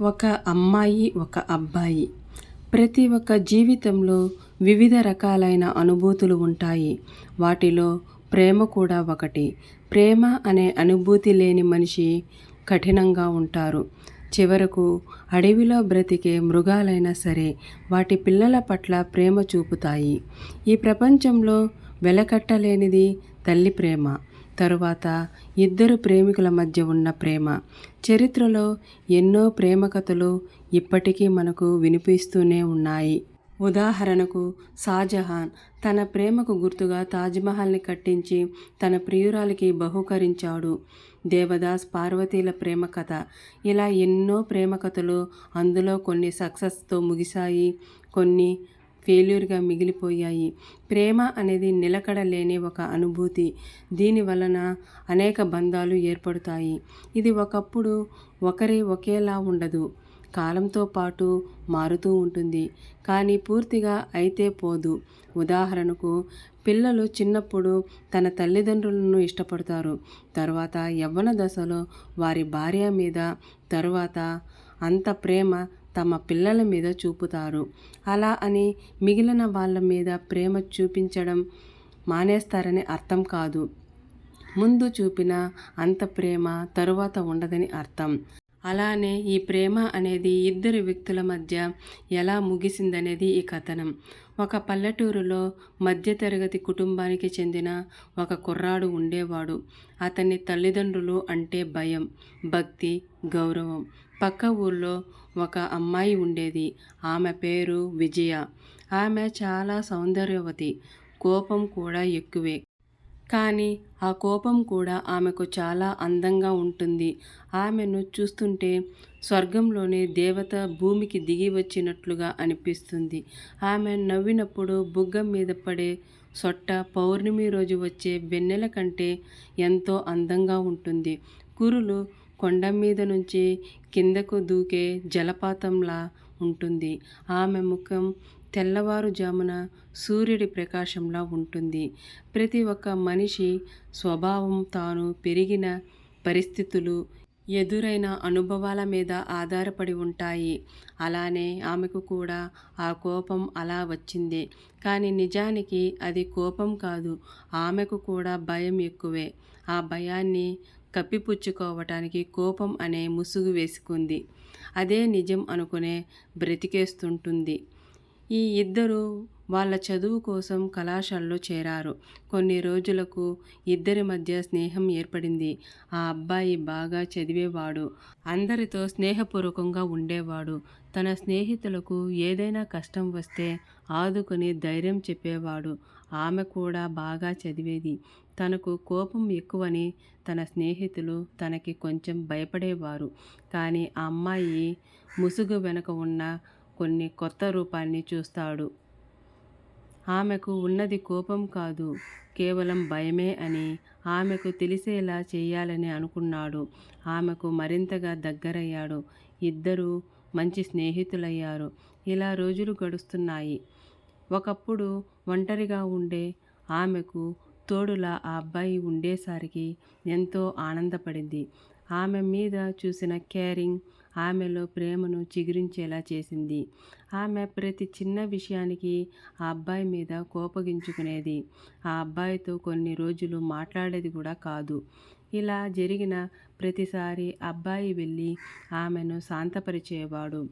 ఒక అమ్మాయి ఒక అబ్బాయి. ప్రతి ఒక్క జీవితంలో వివిధ రకాలైన అనుభూతులు ఉంటాయి. వాటిలో ప్రేమ కూడా ఒకటి. ప్రేమ అనే అనుభూతి లేని మనిషి కఠినంగా ఉంటారు. చివరకు అడవిలో బ్రతికే మృగాలైనా సరే వాటి పిల్లల పట్ల ప్రేమ చూపుతాయి. ఈ ప్రపంచంలో వెలకట్టలేనిది తల్లి ప్రేమ. తరువాత ఇద్దరు ప్రేమికుల మధ్య ఉన్న ప్రేమ. చరిత్రలో ఎన్నో ప్రేమ కథలు ఇప్పటికీ మనకు వినిపిస్తూనే ఉన్నాయి. ఉదాహరణకు షాజహాన్ తన ప్రేమకు గుర్తుగా తాజ్మహల్ని కట్టించి తన ప్రియురాలికి బహుకరించాడు. దేవదాస్ పార్వతీల ప్రేమ కథ. ఇలా ఎన్నో ప్రేమ కథలు అందులో కొన్ని సక్సెస్తో ముగిశాయి కొన్ని ఫెయిల్యూర్గా మిగిలిపోయాయి. ప్రేమ అనేది నిలకడ లేని ఒక అనుభూతి. దీని వలన అనేక బంధాలు ఏర్పడతాయి. ఇది ఒకప్పుడు ఒకరి ఒకేలా ఉండదు. కాలంతో పాటు మారుతూ ఉంటుంది. కానీ పూర్తిగా అయితే పోదు. ఉదాహరణకు పిల్లలు చిన్నప్పుడు తన తల్లిదండ్రులను ఇష్టపడతారు. తర్వాత యవ్వన దశలో వారి భార్య మీద తరువాత అంత ప్రేమ తమ పిల్లల మీద చూపుతారు. అలా అని మిగిలిన వాళ్ళ మీద ప్రేమ చూపించడం మానేస్తారని అర్థం కాదు. ముందు చూపిన అంత ప్రేమ తరువాత ఉండదని అర్థం. అలానే ఈ ప్రేమ అనేది ఇద్దరు వ్యక్తుల మధ్య ఎలా ముగిసిందనేది ఈ కథనం. ఒక పల్లెటూరులో మధ్యతరగతి కుటుంబానికి చెందిన ఒక కుర్రాడు ఉండేవాడు. అతని తల్లిదండ్రులు అంటే భయం భక్తి గౌరవం. పక్క ఊర్లో ఒక అమ్మాయి ఉండేది. ఆమె పేరు విజయ. ఆమె చాలా సౌందర్యవతి. కోపం కూడా ఎక్కువే. కానీ ఆ కోపం కూడా ఆమెకు చాలా అందంగా ఉంటుంది. ఆమెను చూస్తుంటే స్వర్గంలోని దేవత భూమికి దిగి వచ్చినట్లుగా అనిపిస్తుంది. ఆమె నవ్వినప్పుడు బుగ్గం మీద పడే సొట్ట పౌర్ణమి రోజు వచ్చే వెన్నెల కంటే ఎంతో అందంగా ఉంటుంది. కురులు కొండ మీద నుంచి కిందకు దూకే జలపాతంలా ఉంటుంది. ఆమె ముఖం తెల్లవారుజామున సూర్యుడి ప్రకాశంలా ఉంటుంది. ప్రతి ఒక్క మనిషి స్వభావం తాను పెరిగిన పరిస్థితులు ఎదురైన అనుభవాల మీద ఆధారపడి ఉంటాయి. అలానే ఆమెకు కూడా ఆ కోపం అలా వచ్చింది. కానీ నిజానికి అది కోపం కాదు ఆమెకు కూడా భయం ఎక్కువే. ఆ భయాన్ని కప్పిపుచ్చుకోవటానికి కోపం అనే ముసుగు వేసుకుంది. అదే నిజం అనుకునే బ్రతికేస్తుంటుంది. ఈ ఇద్దరు వాళ్ళ చదువు కోసం కళాశాలలో చేరారు. కొన్ని రోజులకు ఇద్దరి మధ్య స్నేహం ఏర్పడింది. ఆ అబ్బాయి బాగా చదివేవాడు. అందరితో స్నేహపూర్వకంగా ఉండేవాడు. తన స్నేహితులకు ఏదైనా కష్టం వస్తే ఆదుకొని ధైర్యం చెప్పేవాడు. ఆమె కూడా బాగా చదివేది. తనకు కోపం ఎక్కువని తన స్నేహితులు తనకి కొంచెం భయపడేవారు. కానీ ఆ అమ్మాయి ముసుగు వెనక ఉన్న కొన్ని కొత్త రూపాన్ని చూస్తాడు. ఆమెకు ఉన్నది కోపం కాదు కేవలం భయమే అని ఆమెకు తెలిసేలా చేయాలని అనుకున్నాడు. ఆమెకు మరింతగా దగ్గరయ్యాడు. ఇద్దరూ మంచి స్నేహితులయ్యారు. ఇలా రోజులు గడుస్తున్నాయి. ఒకప్పుడు ఒంటరిగా ఉండే ఆమెకు తోడులా ఆ అబ్బాయి ఉండేసరికి ఎంతో ఆనందపడింది. ఆమె మీద చూసిన కేరింగ్ ఆమెలో ప్రేమను చిగురించేలా చేసింది. ఆమె ప్రతి చిన్న విషయానికి ఆ అబ్బాయి మీద కోపగించుకునేది. ఆ అబ్బాయితో కొన్ని రోజులు మాట్లాడేది కూడా కాదు. ఇలా జరిగిన ప్రతిసారి అబ్బాయి వెళ్ళి ఆమెను శాంతపరిచేవాడు.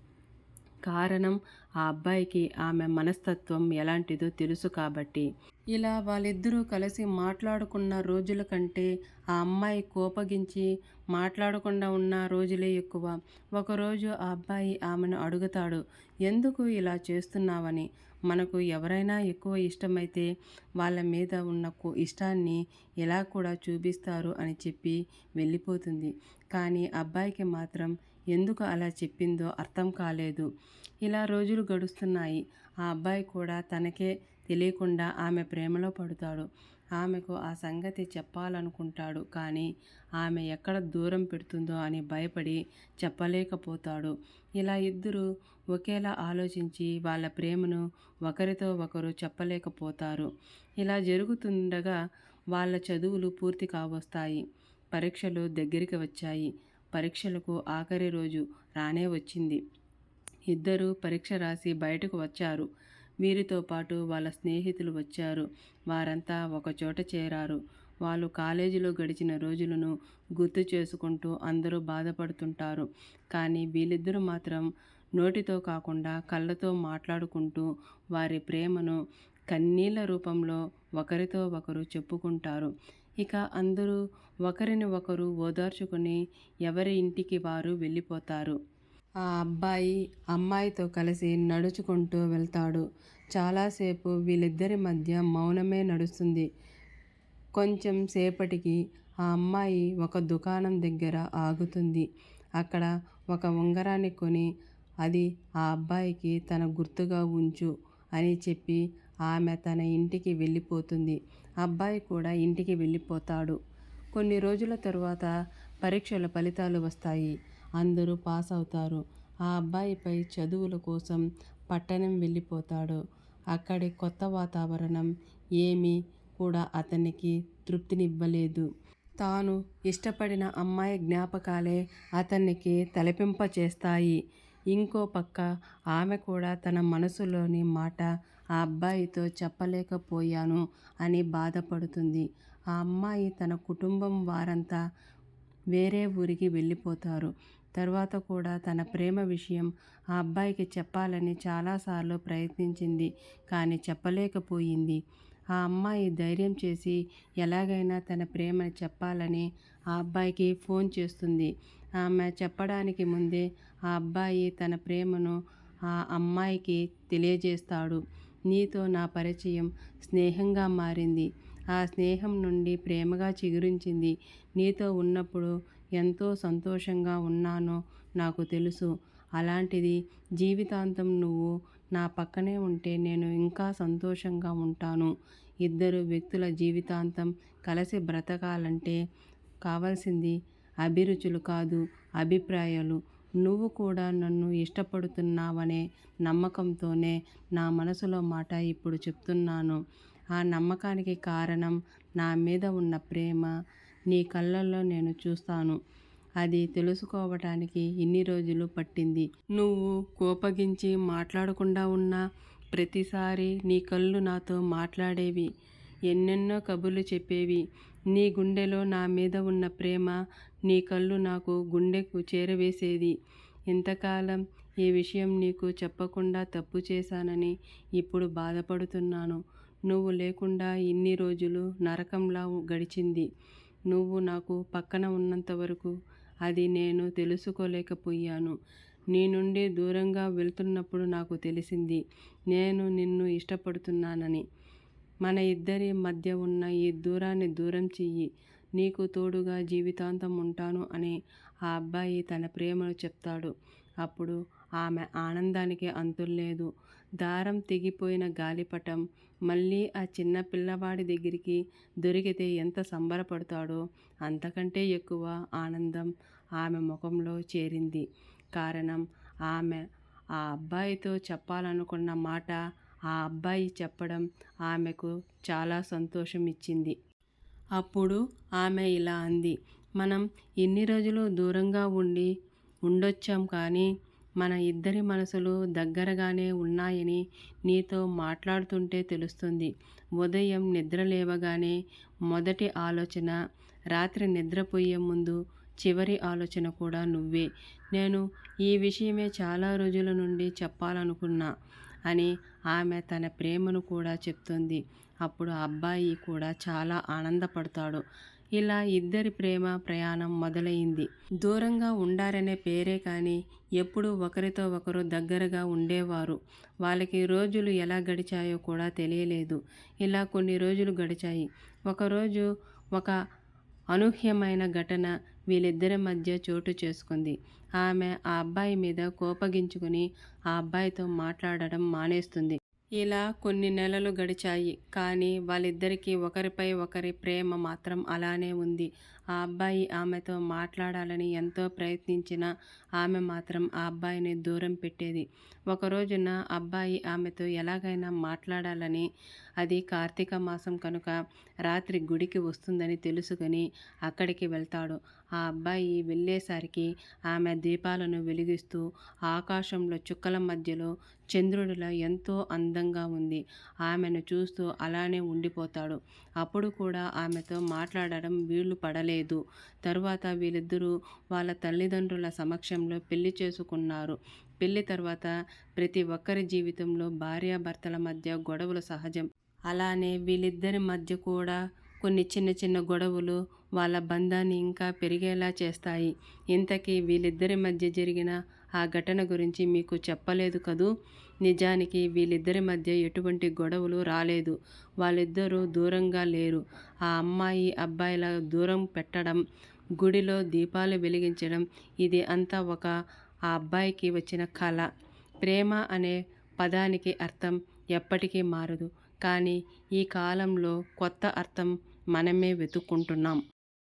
కారణం ఆ అబ్బాయికి ఆమె మనస్తత్వం ఎలాంటిదో తెలుసు కాబట్టి. ఇలా వాళ్ళిద్దరూ కలిసి మాట్లాడుకున్న రోజుల కంటే ఆ అమ్మాయి కోపగించి మాట్లాడకుండా ఉన్న రోజులే ఎక్కువ. ఒకరోజు ఆ అబ్బాయి ఆమెను అడుగుతాడు ఎందుకు ఇలా చేస్తున్నావని? మనకు ఎవరైనా ఎక్కువ ఇష్టమైతే వాళ్ళ మీద ఉన్న ఇష్టాన్ని ఎలా కూడా చూపిస్తారు అని చెప్పి వెళ్ళిపోతుంది. కానీ అబ్బాయికి మాత్రం ఎందుకు అలా చెప్పిందో అర్థం కాలేదు. ఇలా రోజులు గడుస్తున్నాయి. ఆ అబ్బాయి కూడా తనకే తెలియకుండా ఆమె ప్రేమలో పడతాడు. ఆమెకు ఆ సంగతి చెప్పాలనుకుంటాడు. కానీ ఆమె ఎక్కడ దూరం పెడుతుందో అని భయపడి చెప్పలేకపోతాడు. ఇలా ఇద్దరు ఒకేలా ఆలోచించి వాళ్ళ ప్రేమను ఒకరితో ఒకరు చెప్పలేకపోతారు. ఇలా జరుగుతుండగా వాళ్ళ చదువులు పూర్తి కావస్తాయి. పరీక్షలు దగ్గరికి వచ్చాయి. పరీక్షలకు ఆఖరి రోజు రానే వచ్చింది. ఇద్దరు పరీక్ష రాసి బయటకు వచ్చారు. వీరితో పాటు వాళ్ళ స్నేహితులు వచ్చారు. వారంతా ఒకచోట చేరారు. వాళ్ళు కాలేజీలో గడిచిన రోజులను గుర్తు చేసుకుంటూ అందరూ బాధపడుతుంటారు. కానీ వీళ్ళిద్దరూ మాత్రం నోటితో కాకుండా కళ్ళతో మాట్లాడుకుంటూ వారి ప్రేమను కన్నీళ్ళ రూపంలో ఒకరితో ఒకరు చెప్పుకుంటారు. ఇక అందరూ ఒకరిని ఒకరు ఓదార్చుకుని ఎవరి ఇంటికి వారు వెళ్ళిపోతారు. ఆ అబ్బాయి అమ్మాయితో కలిసి నడుచుకుంటూ వెళ్తాడు. చాలాసేపు వీళ్ళిద్దరి మధ్య మౌనమే నడుస్తుంది. కొంచెం సేపటికి ఆ అమ్మాయి ఒక దుకాణం దగ్గర ఆగుతుంది. అక్కడ ఒక ఉంగరాన్ని కొని అది ఆ అబ్బాయికి తన గుర్తుగా ఉంచు అని చెప్పి ఆమె తన ఇంటికి వెళ్ళిపోతుంది. అబ్బాయి కూడా ఇంటికి వెళ్ళిపోతాడు. కొన్ని రోజుల తరువాత పరీక్షల ఫలితాలు వస్తాయి. అందరూ పాస్ అవుతారు ఆ అబ్బాయిపై చదువుల కోసం పట్టణం వెళ్ళిపోతాడు. అక్కడి కొత్త వాతావరణం ఏమీ కూడా అతనికి తృప్తినివ్వలేదు. తాను ఇష్టపడిన అమ్మాయి జ్ఞాపకాలే అతనికి తలపింప చేస్తాయి. ఇంకో పక్క ఆమె కూడా తన మనసులోని మాట ఆ అబ్బాయితో చెప్పలేకపోయాను అని బాధపడుతుంది. ఆ అమ్మాయి తన కుటుంబం వారంతా వేరే ఊరికి వెళ్ళిపోతారు. తర్వాత కూడా తన ప్రేమ విషయం ఆ అబ్బాయికి చెప్పాలని చాలాసార్లు ప్రయత్నించింది కానీ చెప్పలేకపోయింది. ఆ అమ్మాయి ధైర్యం చేసి ఎలాగైనా తన ప్రేమను చెప్పాలని ఆ అబ్బాయికి ఫోన్ చేస్తుంది. ఆమె చెప్పడానికి ముందే ఆ అబ్బాయి తన ప్రేమను ఆ అమ్మాయికి తెలియజేస్తాడు. నీతో నా పరిచయం స్నేహంగా మారింది. ఆ స్నేహం నుండి ప్రేమగా చిగురించింది. నీతో ఉన్నప్పుడు ఎంతో సంతోషంగా ఉన్నానో నాకు తెలుసు. అలాంటిది జీవితాంతం నువ్వు నా పక్కనే ఉంటే నేను ఇంకా సంతోషంగా ఉంటాను. ఇద్దరు వ్యక్తుల జీవితాంతం కలిసి బ్రతకాలంటే కావాల్సింది అభిరుచులు కాదు అభిప్రాయాలు. నువ్వు కూడా నన్ను ఇష్టపడుతున్నావనే నమ్మకంతోనే నా మనసులో మాట ఇప్పుడు చెప్తున్నాను. ఆ నమ్మకానికి కారణం నా మీద ఉన్న ప్రేమ నీ కళ్ళల్లో నేను చూస్తాను. అది తెలుసుకోవటానికి ఇన్ని రోజులు పట్టింది. నువ్వు కోపగించి మాట్లాడకుండా ఉన్నా ప్రతిసారి నీ కళ్ళు నాతో మాట్లాడేవి. ఎన్నెన్నో కబుర్లు చెప్పేవి. నీ గుండెలో నా మీద ఉన్న ప్రేమ నీ కళ్ళు నాకు గుండెకు చేరవేసేది. ఇంతకాలం ఈ విషయం నీకు చెప్పకుండా తప్పు చేశానని ఇప్పుడు బాధపడుతున్నాను. నువ్వు లేకుండా ఇన్ని రోజులు నరకంలా గడిచింది. నువ్వు నాకు పక్కన ఉన్నంత వరకు అది నేను తెలుసుకోలేకపోయాను. నీ నుండి దూరంగా వెళ్తున్నప్పుడు నాకు తెలిసింది నేను నిన్ను ఇష్టపడుతున్నానని. మన ఇద్దరి మధ్య ఉన్న ఈ దూరాన్ని దూరం చెయ్యి. నీకు తోడుగా జీవితాంతం ఉంటాను అని ఆ అబ్బాయి తన ప్రేమను చెప్తాడు. అప్పుడు ఆమె ఆనందానికి అంతుల్లేదు దారం తెగిపోయిన గాలిపటం మళ్ళీ ఆ చిన్న పిల్లవాడి దగ్గరికి దొరికితే ఎంత సంబరపడతాడో అంతకంటే ఎక్కువ ఆనందం ఆమె ముఖంలో చేరింది. కారణం ఆమె ఆ అబ్బాయితో చెప్పాలనుకున్న మాట ఆ అబ్బాయి చెప్పడం ఆమెకు చాలా సంతోషం ఇచ్చింది అప్పుడు ఆమె ఇలా అంది మనం ఎన్ని రోజులు దూరంగా ఉండి ఉండొచ్చాం కానీ మన ఇద్దరి మనసులు దగ్గరగానే ఉన్నాయని నీతో మాట్లాడుతుంటే తెలుస్తుంది. ఉదయం నిద్ర లేవగానే మొదటి ఆలోచన రాత్రి నిద్రపోయే ముందు చివరి ఆలోచన కూడా నువ్వే. నేను ఈ విషయమే చాలా రోజుల నుండి చెప్పాలనుకున్నా అని ఆమె తన ప్రేమను కూడా చెప్తుంది. అప్పుడు అబ్బాయి కూడా చాలా ఆనందపడతాడు. ఇలా ఇద్దరి ప్రేమ ప్రయాణం మొదలైంది. దూరంగా ఉండారనే పేరే కానీ ఎప్పుడూ ఒకరితో ఒకరు దగ్గరగా ఉండేవారు. వాళ్ళకి రోజులు ఎలా గడిచాయో కూడా తెలియలేదు. ఇలా కొన్ని రోజులు గడిచాయి. ఒకరోజు ఒక అనూహ్యమైన ఘటన వీళ్ళిద్దరి మధ్య చోటు చేసుకుంది. ఆమె ఆ అబ్బాయి మీద కోపగించుకుని ఆ అబ్బాయితో మాట్లాడడం మానేస్తుంది. ఇలా కొన్ని నెలలు గడిచాయి. కానీ వాళ్ళిద్దరికీ ఒకరిపై ఒకరి ప్రేమ మాత్రం అలానే ఉంది. ఆ అబ్బాయి ఆమెతో మాట్లాడాలని ఎంతో ప్రయత్నించినా ఆమె మాత్రం ఆ అబ్బాయిని దూరం పెట్టేది. ఒకరోజున అబ్బాయి ఆమెతో ఎలాగైనా మాట్లాడాలని అది కార్తీక మాసం కనుక రాత్రి గుడికి వస్తుందని తెలుసుకొని అక్కడికి వెళ్తాడు. ఆ అబ్బాయి వెళ్ళేసరికి ఆమె దీపాలను వెలిగిస్తూ ఆకాశంలో చుక్కల మధ్యలో చంద్రుడిలా ఎంతో అందంగా ఉంది. ఆమెను చూస్తూ అలానే ఉండిపోతాడు. అప్పుడు కూడా ఆమెతో మాట్లాడడం వీలు పడలేదు. లేదు. తరువాత వీళ్ళిద్దరూ వాళ్ళ తల్లిదండ్రుల సమక్షంలో పెళ్ళి చేసుకున్నారు. పెళ్ళి తర్వాత ప్రతి ఒక్కరి జీవితంలో భార్యాభర్తల మధ్య గొడవలు సహజం. అలానే వీళ్ళిద్దరి మధ్య కూడా కొన్ని చిన్న చిన్న గొడవలు వాళ్ళ బంధాన్ని ఇంకా పెరిగేలా చేస్తాయి. ఇంతకీ వీళ్ళిద్దరి మధ్య జరిగిన ఆ ఘటన గురించి మీకు చెప్పలేదు కదూ? నిజానికి వీళ్ళిద్దరి మధ్య ఎటువంటి గొడవలు రాలేదు. వాళ్ళిద్దరూ దూరంగా లేరు. ఆ అమ్మాయి అబ్బాయిల దూరం పెట్టడం గుడిలో దీపాలు వెలిగించడం ఇది అంతా ఒక ఆ అబ్బాయికి వచ్చిన కళ ప్రేమ అనే పదానికి అర్థం ఎప్పటికీ మారదు. కానీ ఈ కాలంలో కొత్త అర్థం మనమే వెతుక్కుంటున్నాం.